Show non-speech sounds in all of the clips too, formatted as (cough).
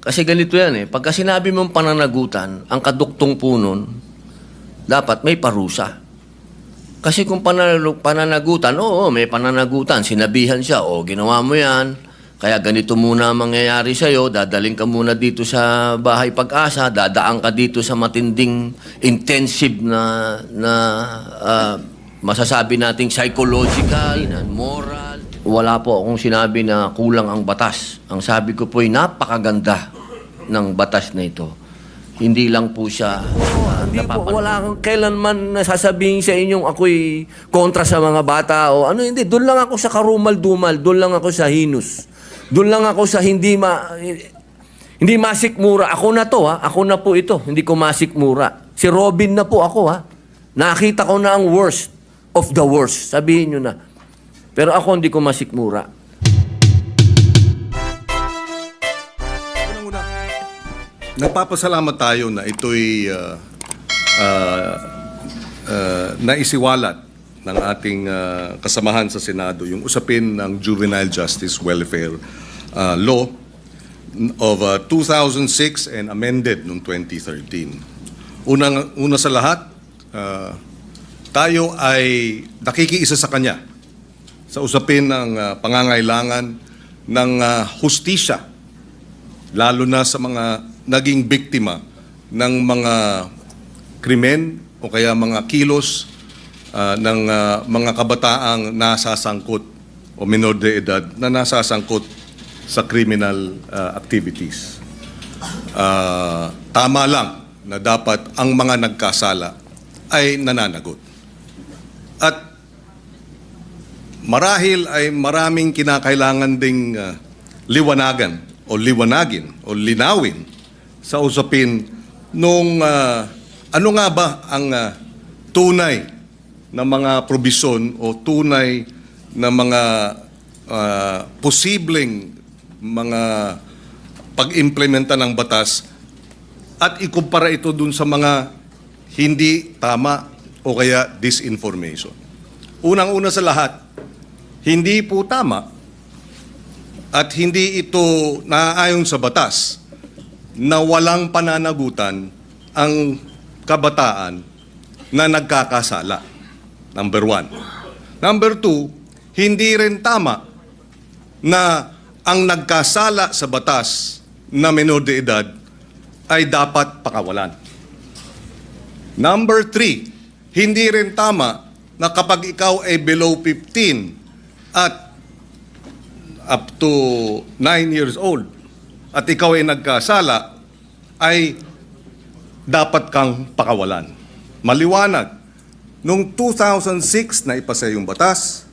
kasi ganito yan eh. Pagka sinabi mong pananagutan, ang kaduktong po nun, dapat may parusa. Kasi kung pananagutan, oo, may pananagutan. Sinabihan siya, o ginawa mo yan, kaya ganito muna ang mangyayari sa'yo, dadaling ka muna dito sa bahay pag-asa, dadaan ka dito sa matinding intensive na, na ah, masasabi nating psychological, moral. Wala po akong sinabi na kulang ang batas. Ang sabi ko po ay napakaganda ng batas na ito. Hindi lang po siya uh, Hindi po, wala kang kailanman nasasabihin sa inyong ako'y kontra sa mga bata o ano, hindi. Doon lang ako sa karumal-dumal, doon lang ako sa hinus. Doon lang ako sa hindi ma... Hindi masikmura. Ako na to ha. Ako na po ito. Hindi ko masikmura. Si Robin na po ako ha. Nakita ko na ang worst of the worst. Sabihin nyo na. Pero ako hindi ko masikmura. Unang-una, nagpapasalamat tayo na ito'y uh, uh, uh, naisiwalat ng ating uh, kasamahan sa Senado yung usapin ng Juvenile Justice Welfare uh, Law of uh, 2006 and amended noong 2013. Unang, una sa lahat, uh, tayo ay nakikiisa sa Kanya sa usapin ng uh, pangangailangan ng uh, hustisya lalo na sa mga naging biktima ng mga krimen o kaya mga kilos ah, ng ah, mga kabataang nasasangkot o minor de edad na nasasangkot sa criminal ah, activities. Ah, tama lang na dapat ang mga nagkasala ay nananagot. At marahil ay maraming kinakailangan ding ah, liwanagan o liwanagin o linawin sa usapin nung ah, ano nga ba ang ah, tunay na mga probisyon o tunay na mga ah, posibleng mga pag-implementa ng batas at ikumpara ito dun sa mga hindi tama o kaya disinformation. Unang-una sa lahat, hindi po tama at hindi ito naaayon sa batas na walang pananagutan ang kabataan na nagkakasala. Number one. Number two, hindi rin tama na ang nagkasala sa batas na menor de edad ay dapat pakawalan. Number three, hindi rin tama na kapag ikaw ay below 15 at up to 9 years old at ikaw ay nagkasala, ay dapat kang pakawalan. Maliwanag, noong 2006 na ipasa yung batas,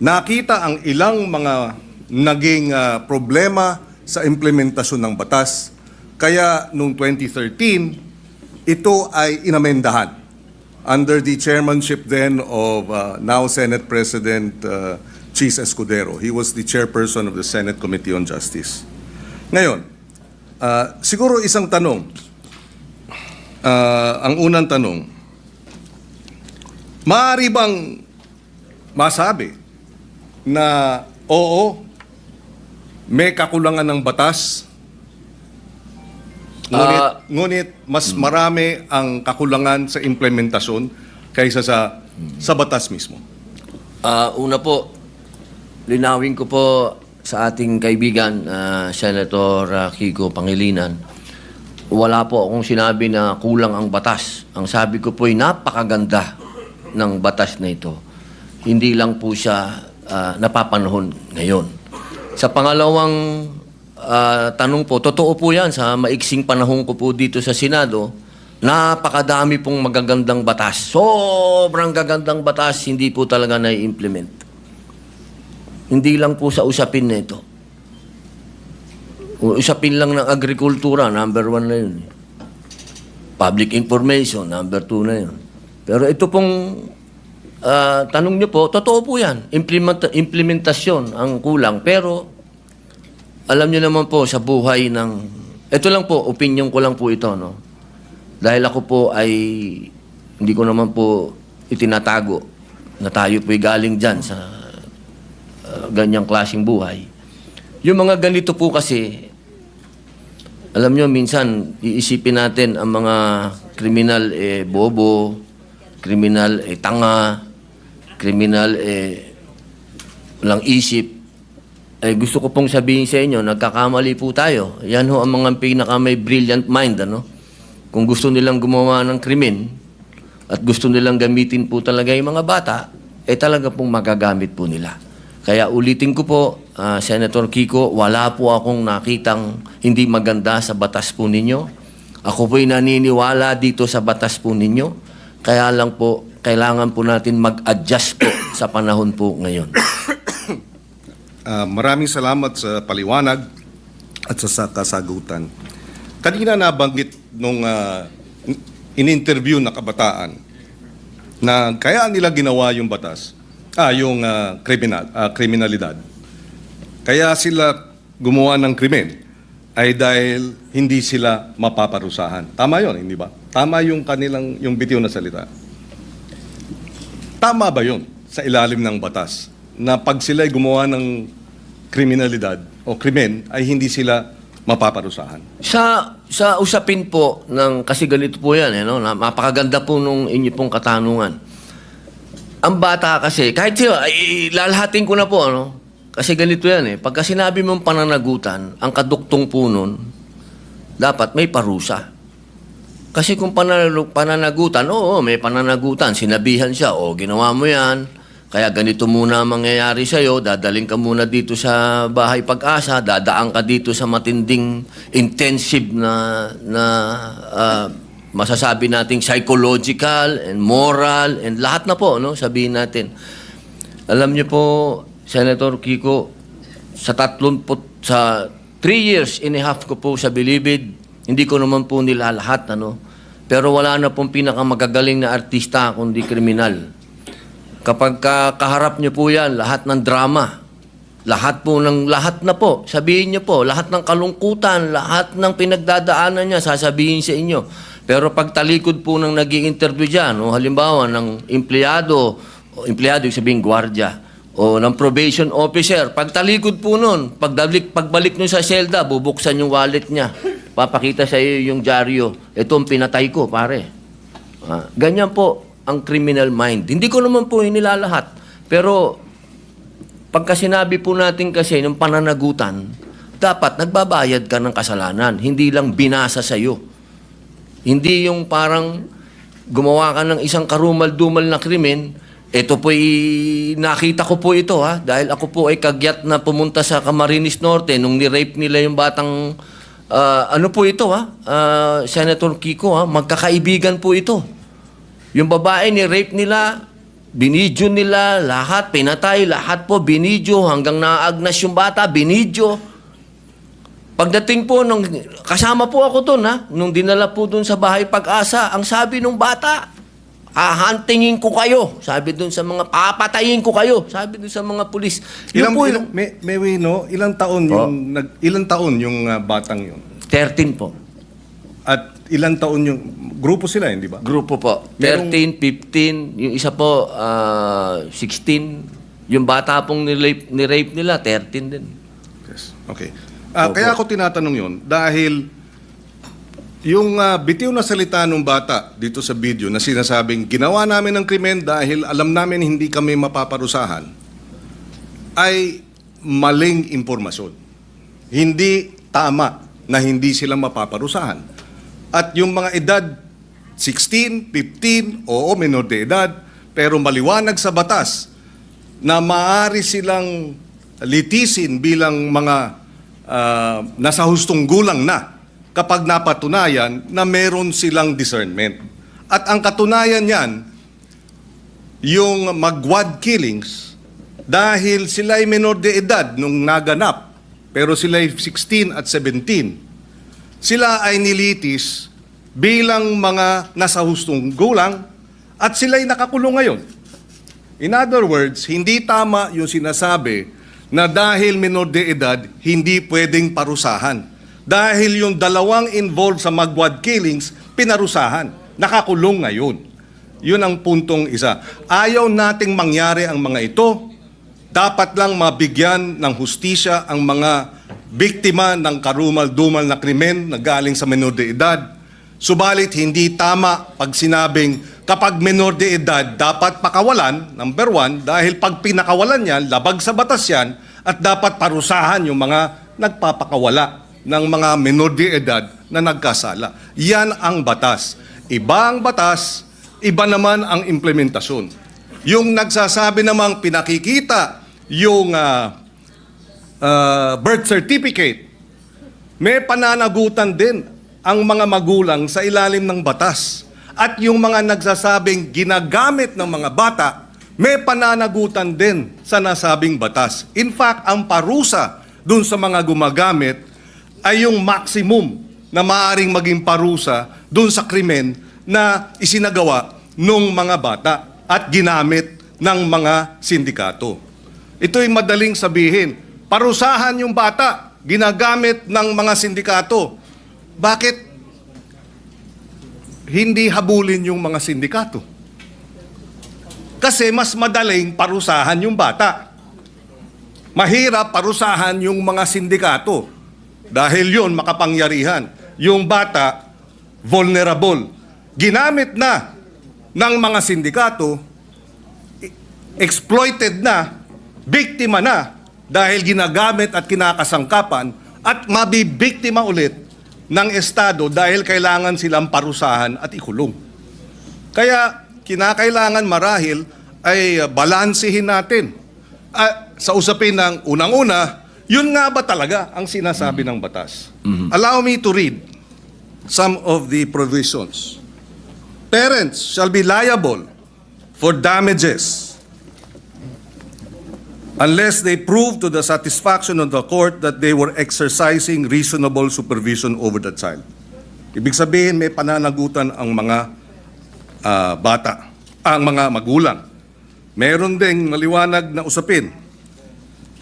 nakita ang ilang mga naging ah, problema sa implementasyon ng batas. Kaya noong 2013, ito ay inamendahan under the chairmanship then of uh, now Senate President uh, Chis Escudero. He was the chairperson of the Senate Committee on Justice. Ngayon, uh, siguro isang tanong. Uh, ang unang tanong, maaari bang masabi na oo, may kakulangan ng batas, ngunit, Ah. ngunit mas marami ang kakulangan sa implementasyon kaysa sa, sa batas mismo? Ah, una po, linawin ko po sa ating kaibigan, ah, Senator ah, Kiko Pangilinan, wala po akong sinabi na kulang ang batas. Ang sabi ko po ay napakaganda ng batas na ito. Hindi lang po siya ah, napapanahon ngayon. Sa pangalawang ah, tanong po, totoo po yan sa maiksing panahon ko po dito sa Senado, napakadami pong magagandang batas. Sobrang gagandang batas, hindi po talaga na-implement. Hindi lang po sa usapin na ito. Usapin lang ng agrikultura, number one na yun. Public information, number two na yun. Pero ito pong ah, tanong niyo po, totoo po yan. Implement, implementasyon ang kulang. Pero alam niyo naman po sa buhay ng... Ito lang po, opinion ko lang po ito. No? Dahil ako po ay hindi ko naman po itinatago na tayo po'y galing dyan sa uh, ganyang klaseng buhay. Yung mga ganito po kasi, Alam nyo, minsan, iisipin natin ang mga kriminal eh bobo, kriminal eh tanga, kriminal eh walang isip. Eh, gusto ko pong sabihin sa inyo, nagkakamali po tayo. Yan ho ang mga pinaka may brilliant mind, ano? Kung gusto nilang gumawa ng krimen at gusto nilang gamitin po talaga yung mga bata, eh talaga pong magagamit po nila. Kaya ulitin ko po, ah, Senator Kiko, wala po akong nakitang hindi maganda sa batas po ninyo. Ako po'y naniniwala dito sa batas po ninyo. Kaya lang po, kailangan po natin mag-adjust po sa panahon po ngayon. (coughs) Ah, maraming salamat sa paliwanag at sa, sa kasagutan. Kanina nabanggit nung ah, in-interview na kabataan na kaya nila ginawa yung batas, ah, yung ah, kriminal, ah, kriminalidad. Kaya sila gumawa ng krimen ay dahil hindi sila mapaparusahan. Tama yon, hindi ba? Tama yung kanilang yung bitiw na salita. Tama ba yun sa ilalim ng batas na pag sila ay gumawa ng kriminalidad o krimen ay hindi sila mapaparusahan? Sa sa usapin po ng kasi ganito po 'yan, eh, no? Napakaganda po nung inyo pong katanungan. Ang bata kasi kahit siya ay ko na po ano. Kasi ganito 'yan eh. Pagka sinabi mong pananagutan, ang kaduktong po nun dapat may parusa. Kasi kung pananagu- pananagutan, oo, may pananagutan. Sinabihan siya, o ginawa mo yan. Kaya ganito muna ang mangyayari sa'yo. Dadaling ka muna dito sa bahay pag-asa. Dadaan ka dito sa matinding intensive na, na ah, masasabi nating psychological and moral and lahat na po, no? Sabihin natin. Alam niyo po, Senator Kiko, sa tatlong po, sa three years and a half ko po sa Bilibid, hindi ko naman po nila lahat, ano. Pero wala na pong pinakamagagaling na artista kundi kriminal. Kapag ka, kaharap niyo po yan, lahat ng drama, lahat po ng lahat na po, sabihin niyo po, lahat ng kalungkutan, lahat ng pinagdadaanan niya, sasabihin sa inyo. Pero pag talikod po ng nag interview dyan, o halimbawa ng empleyado, o empleyado, yung sabihin gwardiya, o ng probation officer, pag talikod po nun, pagdalik, pagbalik nyo sa selda, bubuksan yung wallet niya. Papakita sa iyo yung dyaryo. Ito ang pinatay ko, pare. Ah, ganyan po ang criminal mind. Hindi ko naman po inilalahat. Pero pagka sinabi po natin kasi ng pananagutan, dapat nagbabayad ka ng kasalanan. Hindi lang binasa sa iyo. Hindi yung parang gumawa ka ng isang karumal-dumal na krimen, ito po nakita ko po ito ha, dahil ako po ay kagyat na pumunta sa Camarines Norte nung ni-rape nila yung batang, ah, ano po ito ha, Ah, Senator Kiko ha, magkakaibigan po ito. Yung babae ni-rape nila, binidyo nila, lahat, pinatay, lahat po, binidyo, hanggang naagnas yung bata, binidyo. Pagdating po, nung, kasama po ako doon ha, nung dinala po doon sa bahay pag-asa, ang sabi nung bata, hahantingin ko kayo. Sabi doon sa mga, papatayin ko kayo. Sabi doon sa mga pulis. Yun Ilang, po, ilang, may, may no, ilang taon yung nag, ilang taon yung ah, batang yun? 13 po. At ilang taon yung grupo sila, hindi ba? Grupo po. Merong- 13, 15, yung isa po, ah, 16. Yung bata pong nirape, nirape nila, 13 din. Yes. Okay. Ah, kaya ako tinatanong yun dahil yung ah, bitiw na salita ng bata dito sa video na sinasabing ginawa namin ng krimen dahil alam namin hindi kami mapaparusahan ay maling impormasyon. Hindi tama na hindi sila mapaparusahan. At yung mga edad 16, 15, oo, menor de edad, pero maliwanag sa batas na maaari silang litisin bilang mga ah, nasa hustong gulang na kapag napatunayan na meron silang discernment. At ang katunayan niyan, yung magwad killings, dahil sila ay menor de edad nung naganap, pero sila ay 16 at 17, sila ay nilitis bilang mga nasa hustong gulang at sila ay nakakulong ngayon. In other words, hindi tama yung sinasabi na dahil menor de edad, hindi pwedeng parusahan. Dahil yung dalawang involved sa magwad killings, pinarusahan. Nakakulong ngayon. Yun ang puntong isa. Ayaw nating mangyari ang mga ito. Dapat lang mabigyan ng hustisya ang mga biktima ng karumal-dumal na krimen na galing sa menor de edad. Subalit hindi tama pag sinabing kapag menor de edad dapat pakawalan, number one, dahil pag pinakawalan yan, labag sa batas yan, at dapat parusahan yung mga nagpapakawala ng mga menor de edad na nagkasala. Yan ang batas. Iba ang batas, iba naman ang implementasyon. Yung nagsasabi namang pinakikita yung ah, ah, birth certificate, may pananagutan din ang mga magulang sa ilalim ng batas. At yung mga nagsasabing ginagamit ng mga bata, may pananagutan din sa nasabing batas. In fact, ang parusa dun sa mga gumagamit ay yung maximum na maaring maging parusa dun sa krimen na isinagawa ng mga bata at ginamit ng mga sindikato. Ito'y madaling sabihin. Parusahan yung bata, ginagamit ng mga sindikato. Bakit hindi habulin yung mga sindikato? Kasi mas madaling parusahan yung bata. Mahirap parusahan yung mga sindikato. Dahil yon makapangyarihan. Yung bata, vulnerable. Ginamit na ng mga sindikato, exploited na, biktima na, dahil ginagamit at kinakasangkapan, at mabibiktima ulit ng Estado dahil kailangan silang parusahan at ikulong. Kaya kinakailangan marahil ay uh, balansehin natin. Ah, sa usapin ng unang-una, yun nga ba talaga ang sinasabi ng batas? Allow me to read some of the provisions. Parents shall be liable for damages unless they prove to the satisfaction of the court that they were exercising reasonable supervision over the child. Ibig sabihin, may pananagutan ang mga ah, bata, ang mga magulang. Meron ding maliwanag na usapin.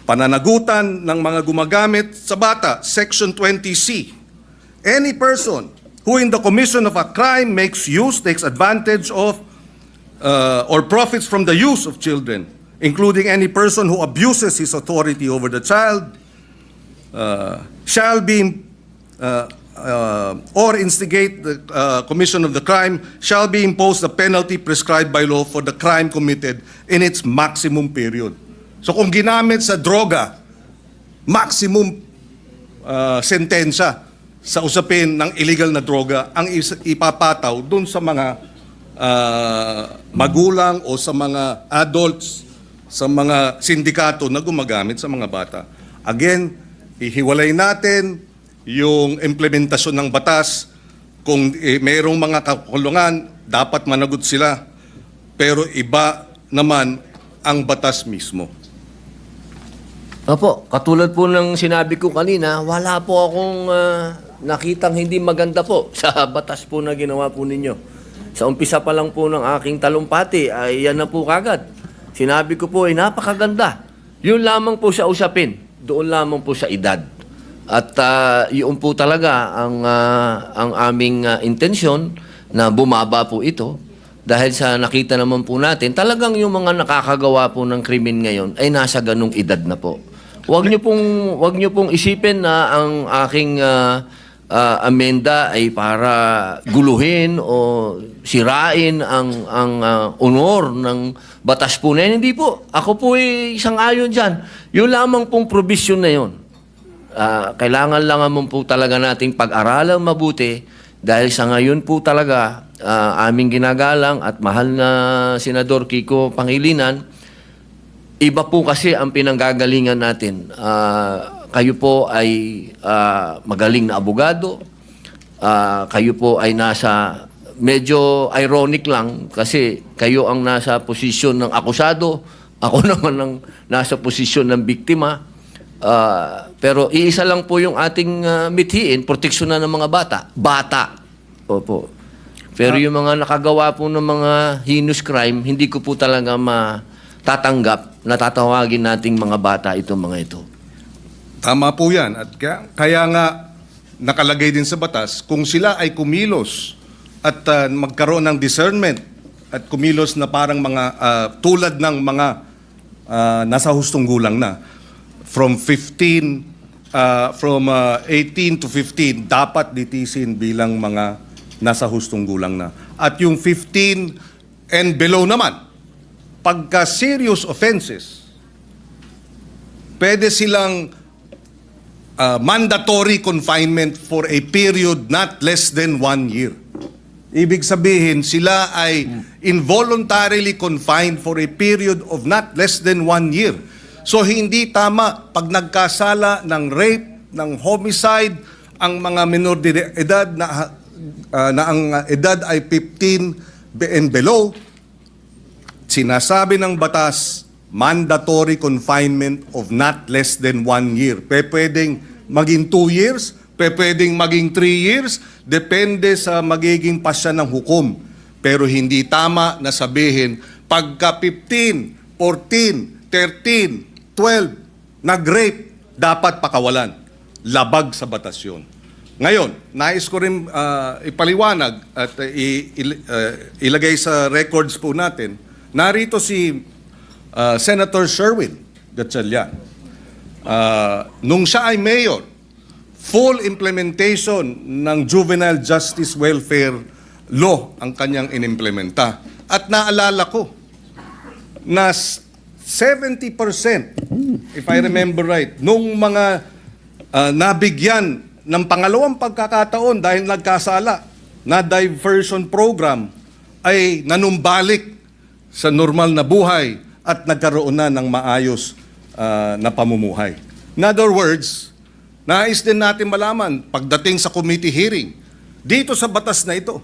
Pananagutan ng mga gumagamit sa bata, Section 20C. Any person who in the commission of a crime makes use, takes advantage of, uh, or profits from the use of children, including any person who abuses his authority over the child, uh, shall be uh, uh, or instigate the uh, commission of the crime shall be imposed the penalty prescribed by law for the crime committed in its maximum period. So kung ginamit sa droga, maximum uh, sentensya sa usapin ng illegal na droga ang ipapataw dun sa mga uh, magulang o sa mga adults, sa mga sindikato na gumagamit sa mga bata. Again, ihiwalay natin yung implementasyon ng batas. Kung eh, mayroong mga kakulungan, dapat managot sila. Pero iba naman ang batas mismo. Opo, katulad po ng sinabi ko kanina, wala po akong ah, nakitang hindi maganda po (laughs) sa batas po na ginawa po ninyo. Sa umpisa pa lang po ng aking talumpati, ay yan na po kagad. Sinabi ko po ay napakaganda. Yun lamang po sa usapin, doon lamang po sa edad. At ah, yun po talaga ang, ah, ang aming ah, intensyon na bumaba po ito. Dahil sa nakita naman po natin, talagang yung mga nakakagawa po ng krimen ngayon ay nasa ganung edad na po. Huwag niyo pong wag niyo pong isipin na ang aking ah, ah, amenda ay para guluhin o sirain ang ang ah, honor ng batas po na yan. Hindi po. Ako po ay isang ayon diyan. Yung lamang pong provision na yon. Ah, kailangan lang naman po talaga nating pag-aralan mabuti dahil sa ngayon po talaga ah, aming ginagalang at mahal na Senador Kiko Pangilinan, Iba po kasi ang pinanggagalingan natin. Ah, kayo po ay ah, magaling na abogado. Ah, kayo po ay nasa medyo ironic lang kasi kayo ang nasa posisyon ng akusado. (laughs) Ako naman ang nasa posisyon ng biktima. Ah, pero iisa lang po yung ating ah, mithiin, proteksyon na ng mga bata. Bata. Opo. Pero yung mga nakagawa po ng mga heinous crime, hindi ko po talaga matatanggap na tatawagin nating mga bata itong mga ito. Tama po yan. At kaya, kaya nga nakalagay din sa batas, kung sila ay kumilos at ah, magkaroon ng discernment at kumilos na parang mga ah, tulad ng mga ah, nasa hustong gulang na, from 15 uh, from uh, 18 to 15 dapat litisin bilang mga nasa hustong gulang na. At yung 15 and below naman, pagka serious offenses, pwede silang uh, mandatory confinement for a period not less than one year. Ibig sabihin, sila ay involuntarily confined for a period of not less than one year. So hindi tama pag nagkasala ng rape, ng homicide, ang mga minor de edad na, uh, na ang edad ay 15 be- and below, sinasabi ng batas, mandatory confinement of not less than one year. Pwedeng maging two years, pwedeng maging three years, depende sa magiging pasya ng hukom. Pero hindi tama na sabihin, pagka 15, 14, 13, 12, nag-rape, dapat pakawalan. Labag sa batas yun. Ngayon, nais ko rin ah, ipaliwanag at uh, ilagay sa records po natin, narito si ah, Senator Sherwin Gatchalian. Ah, nung siya ay mayor, full implementation ng Juvenile Justice Welfare Law ang kanyang inimplementa. At naalala ko na s- 70%, if I remember right, nung mga ah, nabigyan ng pangalawang pagkakataon dahil nagkasala na diversion program ay nanumbalik sa normal na buhay at nagkaroon na ng maayos ah, na pamumuhay. In other words, nais din natin malaman pagdating sa committee hearing, dito sa batas na ito,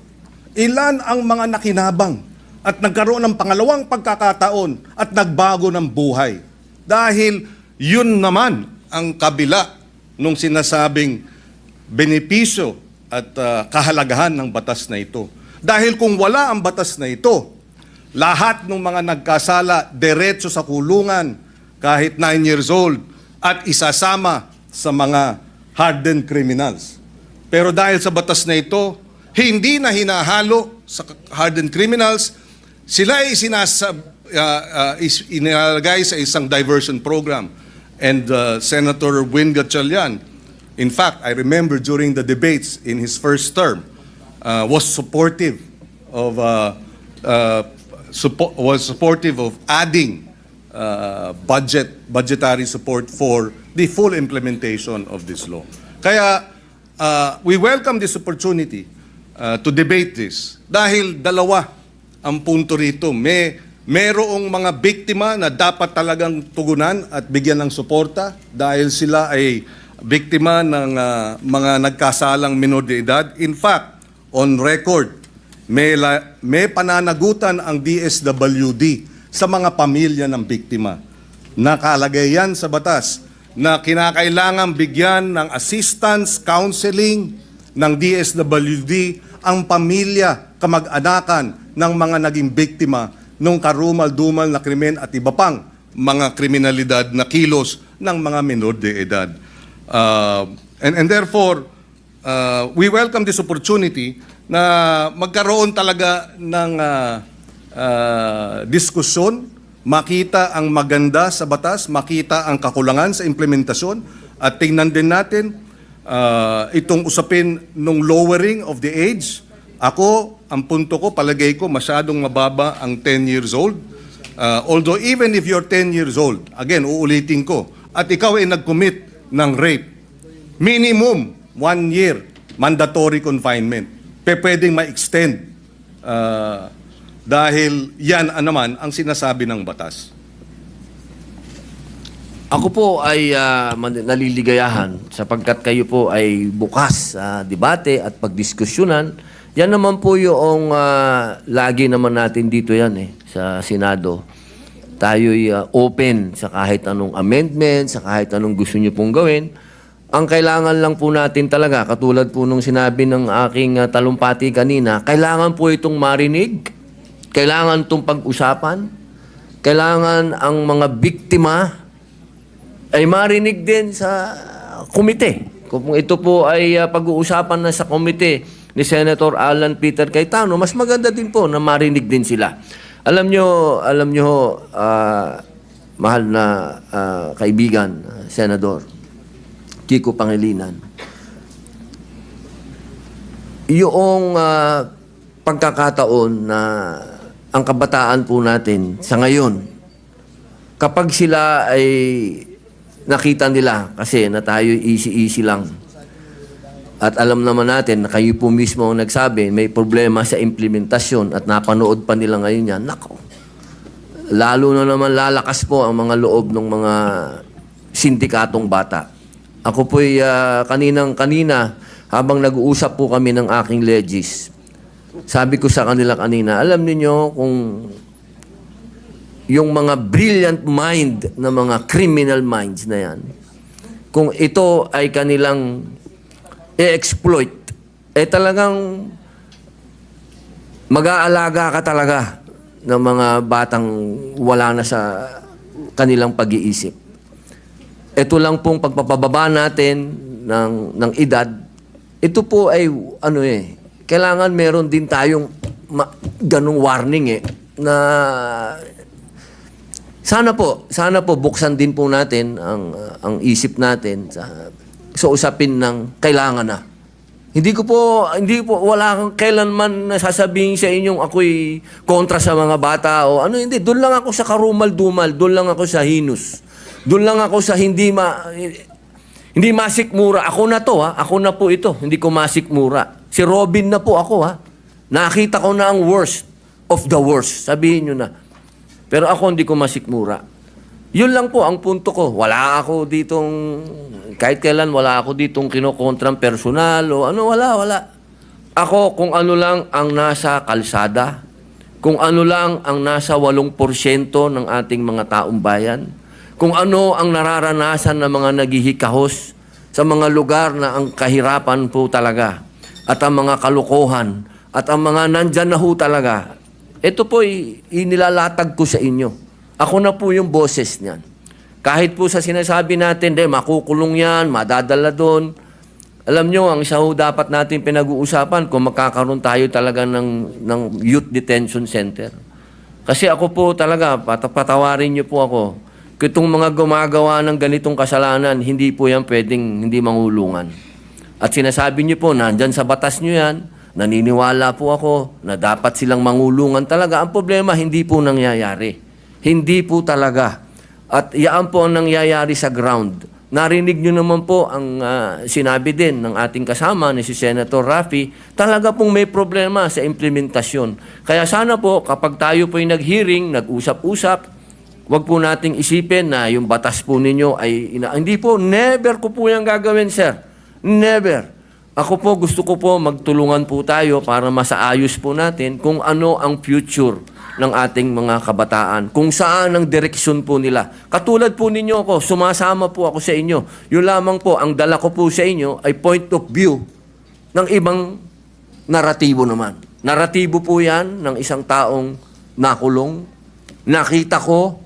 ilan ang mga nakinabang at nagkaroon ng pangalawang pagkakataon at nagbago ng buhay. Dahil yun naman ang kabila nung sinasabing benepisyo at ah, kahalagahan ng batas na ito. Dahil kung wala ang batas na ito, lahat ng mga nagkasala diretso sa kulungan kahit 9 years old at isasama sa mga hardened criminals. Pero dahil sa batas na ito, hindi na hinahalo sa hardened criminals, sila ay sinasab, uh, uh, is, inalagay sa isang diversion program. And uh, Senator Win Gatchalian, in fact, I remember during the debates in his first term, uh, was supportive of uh, uh, suppo- was supportive of adding uh, budget budgetary support for the full implementation of this law. Kaya uh, we welcome this opportunity uh, to debate this dahil dalawa ang punto rito. May merong mga biktima na dapat talagang tugunan at bigyan ng suporta dahil sila ay biktima ng uh, mga nagkasalang minor de edad. In fact, on record, may, la- may pananagutan ang DSWD sa mga pamilya ng biktima. Nakalagay yan sa batas na kinakailangan bigyan ng assistance, counseling ng DSWD ang pamilya, kamag-anakan ng mga naging biktima ng karumal-dumal na krimen at iba pang mga kriminalidad na kilos ng mga minor de edad. Uh, and, and therefore, uh, we welcome this opportunity na magkaroon talaga ng uh, uh, diskusyon, makita ang maganda sa batas, makita ang kakulangan sa implementasyon, at tingnan din natin uh, itong usapin ng lowering of the age. Ako, ang punto ko, palagay ko, masyadong mababa ang 10 years old. Uh, although even if you're 10 years old, again, uulitin ko, at ikaw ay nag-commit ng rape, minimum one year mandatory confinement. Pe pwedeng ma-extend uh, dahil yan naman ang sinasabi ng batas. Ako po ay man- naliligayahan sapagkat kayo po ay bukas sa debate at pagdiskusyonan. Yan naman po yung ah, lagi naman natin dito yan eh, sa Senado. Tayo'y ah, open sa kahit anong amendment, sa kahit anong gusto nyo pong gawin. Ang kailangan lang po natin talaga, katulad po nung sinabi ng aking ah, talumpati kanina, kailangan po itong marinig, kailangan itong pag-usapan, kailangan ang mga biktima ay marinig din sa komite. Kung ito po ay uh, pag-uusapan na sa komite ni Senator Alan Peter Cayetano, mas maganda din po na marinig din sila. Alam nyo, alam nyo, ah, mahal na ah, kaibigan, ah, Senador, Kiko Pangilinan. Yung ah, pagkakataon na ang kabataan po natin sa ngayon, kapag sila ay nakita nila kasi na tayo easy-easy lang. At alam naman natin na kayo po mismo ang nagsabi, may problema sa implementasyon at napanood pa nila ngayon yan. Nako, lalo na naman lalakas po ang mga loob ng mga sindikatong bata. Ako po'y ah, kaninang-kanina, habang nag-uusap po kami ng aking legis, sabi ko sa kanila kanina, alam niyo kung yung mga brilliant mind na mga criminal minds na yan, kung ito ay kanilang i-exploit, eh talagang mag-aalaga ka talaga ng mga batang wala na sa kanilang pag-iisip. Ito lang pong pagpapababa natin ng, ng edad, ito po ay ano eh, kailangan meron din tayong ma- ganong warning eh, na sana po, sana po buksan din po natin ang ang isip natin sa sa usapin ng kailangan na. Hindi ko po hindi po wala kang kailanman nasasabihin sa inyong ako'y kontra sa mga bata o ano hindi doon lang ako sa karumal-dumal, doon lang ako sa hinus. Doon lang ako sa hindi ma hindi masikmura. Ako na to ha, ako na po ito, hindi ko masikmura. Si Robin na po ako ha. Nakita ko na ang worst of the worst. Sabihin nyo na. Pero ako hindi ko masikmura. Yun lang po ang punto ko. Wala ako ditong, kahit kailan wala ako ditong kinokontrang personal o ano, wala, wala. Ako kung ano lang ang nasa kalsada, kung ano lang ang nasa 8% ng ating mga taong bayan, kung ano ang nararanasan ng mga naghihikahos sa mga lugar na ang kahirapan po talaga at ang mga kalukuhan at ang mga nandyan na ho talaga, ito po inilalatag ko sa inyo. Ako na po yung boses niyan. Kahit po sa sinasabi natin, de, makukulong yan, madadala doon. Alam nyo, ang isa ho dapat natin pinag-uusapan kung magkakaroon tayo talaga ng, ng youth detention center. Kasi ako po talaga, pat- patawarin niyo po ako, itong mga gumagawa ng ganitong kasalanan, hindi po yan pwedeng hindi mangulungan. At sinasabi niyo po, nandyan sa batas niyo yan, naniniwala po ako na dapat silang mangulungan talaga. Ang problema, hindi po nangyayari. Hindi po talaga. At yaan po ang nangyayari sa ground. Narinig nyo naman po ang ah, sinabi din ng ating kasama ni si Senator Rafi, talaga pong may problema sa implementasyon. Kaya sana po kapag tayo po'y nag-hearing, nag-usap-usap, Huwag po nating isipin na yung batas po ninyo ay... Ina- hindi po, never ko po yung gagawin, sir. Never. Ako po, gusto ko po magtulungan po tayo para masaayos po natin kung ano ang future ng ating mga kabataan. Kung saan ang direksyon po nila. Katulad po ninyo ako, sumasama po ako sa inyo. Yun lamang po, ang dala ko po sa inyo ay point of view ng ibang naratibo naman. Naratibo po yan ng isang taong nakulong. Nakita ko,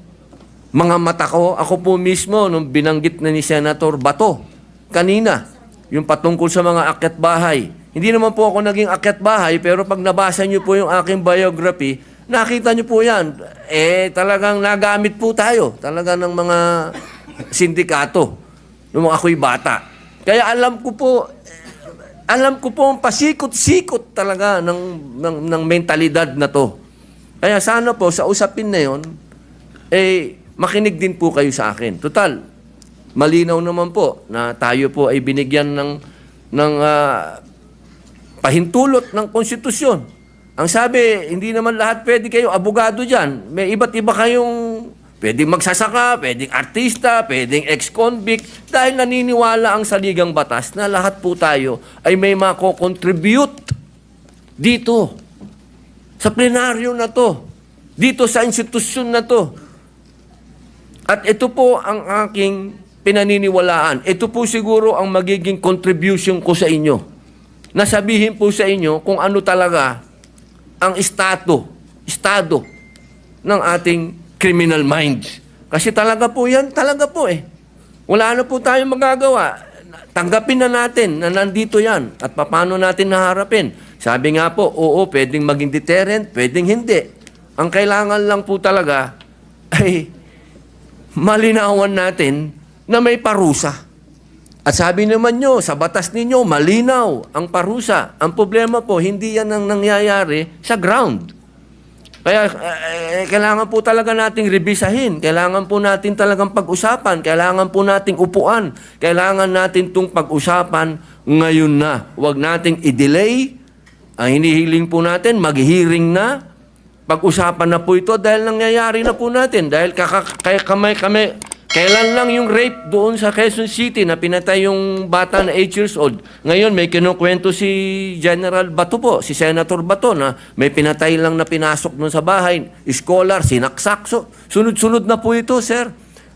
mga mata ko, ako po mismo, nung binanggit na ni Senator Bato, kanina, yung patungkol sa mga akyat bahay. Hindi naman po ako naging akyat bahay, pero pag nabasa niyo po yung aking biography, nakita niyo po yan. Eh, talagang nagamit po tayo. Talaga ng mga sindikato. Nung ako'y bata. Kaya alam ko po, alam ko po ang pasikot-sikot talaga ng, ng, ng mentalidad na to. Kaya sana po sa usapin na yon, eh, makinig din po kayo sa akin. Total, malinaw naman po na tayo po ay binigyan ng, ng ah, pahintulot ng konstitusyon. Ang sabi, hindi naman lahat pwede kayo abogado dyan. May iba't iba kayong pwedeng magsasaka, pwedeng artista, pwedeng ex-convict. Dahil naniniwala ang saligang batas na lahat po tayo ay may mako-contribute dito. Sa plenaryo na to. Dito sa institusyon na to. At ito po ang aking pinaniniwalaan. Ito po siguro ang magiging contribution ko sa inyo. Nasabihin po sa inyo kung ano talaga ang estado, estado ng ating criminal minds. Kasi talaga po yan, talaga po eh. Wala na po tayong magagawa. Tanggapin na natin na nandito yan at paano natin naharapin. Sabi nga po, oo, pwedeng maging deterrent, pwedeng hindi. Ang kailangan lang po talaga (laughs) ay malinawan natin na may parusa. At sabi naman nyo, sa batas ninyo, malinaw ang parusa. Ang problema po, hindi yan ang nangyayari sa ground. Kaya eh, kailangan po talaga nating rebisahin. Kailangan po natin talagang pag-usapan. Kailangan po nating upuan. Kailangan natin itong pag-usapan ngayon na. Huwag nating i-delay. Ang hinihiling po natin, mag-hearing na. Pag-usapan na po ito dahil nangyayari na po natin. Dahil kaya kamay, kami, kailan lang yung rape doon sa Quezon City na pinatay yung bata na 8 years old. Ngayon may kinukwento si General Bato po, si Senator Bato na may pinatay lang na pinasok doon sa bahay. Scholar, sinaksak. So, sunod-sunod na po ito, sir.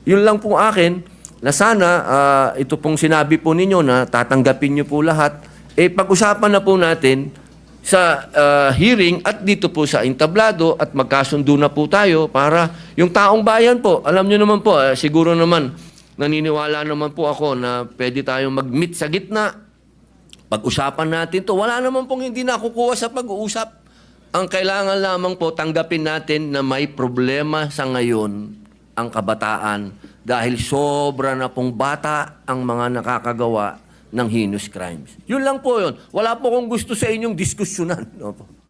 Yun lang po akin na sana ah, ito pong sinabi po ninyo na tatanggapin niyo po lahat. Eh, pag-usapan na po natin sa ah, hearing at dito po sa entablado at magkasundo na po tayo para yung taong bayan po, alam nyo naman po, eh, siguro naman naniniwala naman po ako na pwede tayong mag-meet sa gitna. Pag-usapan natin to. Wala naman pong hindi nakukuha sa pag-uusap. Ang kailangan lamang po tanggapin natin na may problema sa ngayon ang kabataan dahil sobra na pong bata ang mga nakakagawa ng heinous crimes. Yun lang po yun. Wala po kong gusto sa inyong diskusyonan. (laughs) Opo.